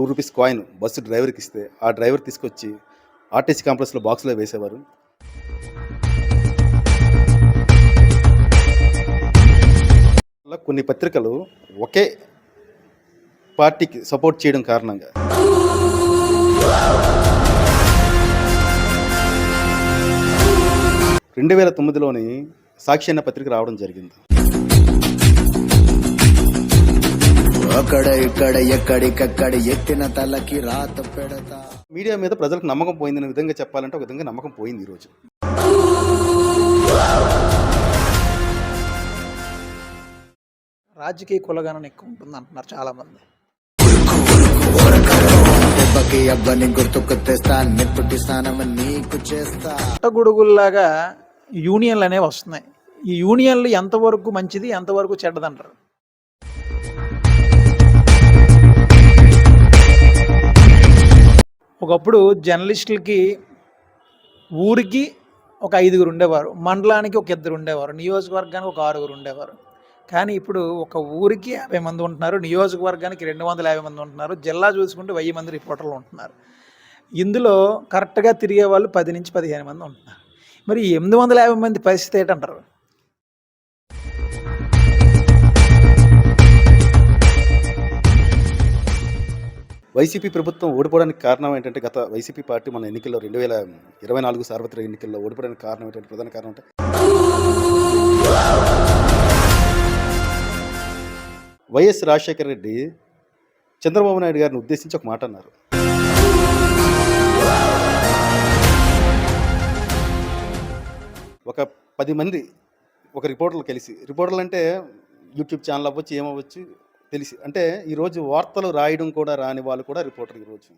Two rupees coin bus డ్రైవర్కి ఇస్తే ఆ డ్రైవర్ తీసుకొచ్చి ఆర్టీసీ కాంప్లెక్స్లో బాక్స్లో వేసేవారు. కొన్ని పత్రికలు ఒకే పార్టీకి సపోర్ట్ చేయడం కారణంగా రెండు వేల తొమ్మిదిలోని సాక్షి అన్న పత్రిక రావడం జరిగింది. అక్కడ ఇక్కడ ఎక్కడికక్కడ ఎత్తిన తలకి రాత పెడతా. మీడియా మీద ప్రజలకు నమ్మకం పోయిందనే విధంగా చెప్పాలంటే ఒక విధంగా నమ్మకం పోయింది ఈరోజు. రాజకీయ కులగణన ఎక్కువ ఉంటుంది అంటున్నారు చాలామంది. దెబ్బకి అబ్బని గుర్తుకు తెస్తా నెత్తుటి స్నానం నీకు చేస్తా. పుట్టగొడుగుల్లాగా యూనియన్లు అనేవి వస్తున్నాయి. ఈ యూనియన్లు ఎంతవరకు మంచిది ఎంతవరకు చెడ్డదంటారు? ఒకప్పుడు జర్నలిస్టులకి ఊరికి ఒక ఐదుగురు ఉండేవారు మండలానికి ఒక ఇద్దరు ఉండేవారు నియోజకవర్గానికి ఒక ఆరుగురు ఉండేవారు. కానీ ఇప్పుడు ఒక ఊరికి యాభై మంది ఉంటున్నారు నియోజకవర్గానికి రెండు వందల యాభై మంది ఉంటున్నారు జిల్లా చూసుకుంటే వెయ్యి మంది రిపోర్టర్లు ఉంటున్నారు. ఇందులో కరెక్ట్గా తిరిగే వాళ్ళు పది నుంచి పదిహేను మంది ఉంటున్నారు. మరి ఎనిమిది వందల యాభై మంది పరిస్థితి ఏంటంటారు? వైసీపీ ప్రభుత్వం ఓడిపోవడానికి కారణం ఏంటంటే గత వైసీపీ పార్టీ మన ఎన్నికల్లో రెండు వేల ఇరవై నాలుగు సార్వత్రిక ఎన్నికల్లో ఓడిపోవడానికి కారణం ఏంటంటే ప్రధాన కారణం అంటే వైఎస్ రాజశేఖర రెడ్డి చంద్రబాబు నాయుడు గారిని ఉద్దేశించి ఒక మాట అన్నారు. ఒక పది మంది ఒక రిపోర్టర్లు కలిసి రిపోర్టర్లు అంటే యూట్యూబ్ ఛానల్ అవ్వచ్చు ఏమవ్వచ్చు తెలిసి అంటే ఈరోజు వార్తలు రాయడం కూడా రాని వాళ్ళు కూడా రిపోర్టర్ ఈరోజు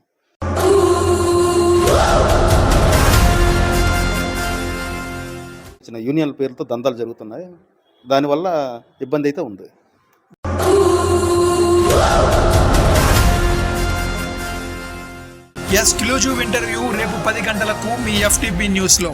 చిన్న యూనియన్ పేరుతో దందాలు జరుగుతున్నాయి. దానివల్ల ఇబ్బంది అయితే ఉంది. ఎక్స్క్లూజివ్ ఇంటర్వ్యూ రేపు పది గంటలకు మీ ఎఫ్టీపీ న్యూస్లో.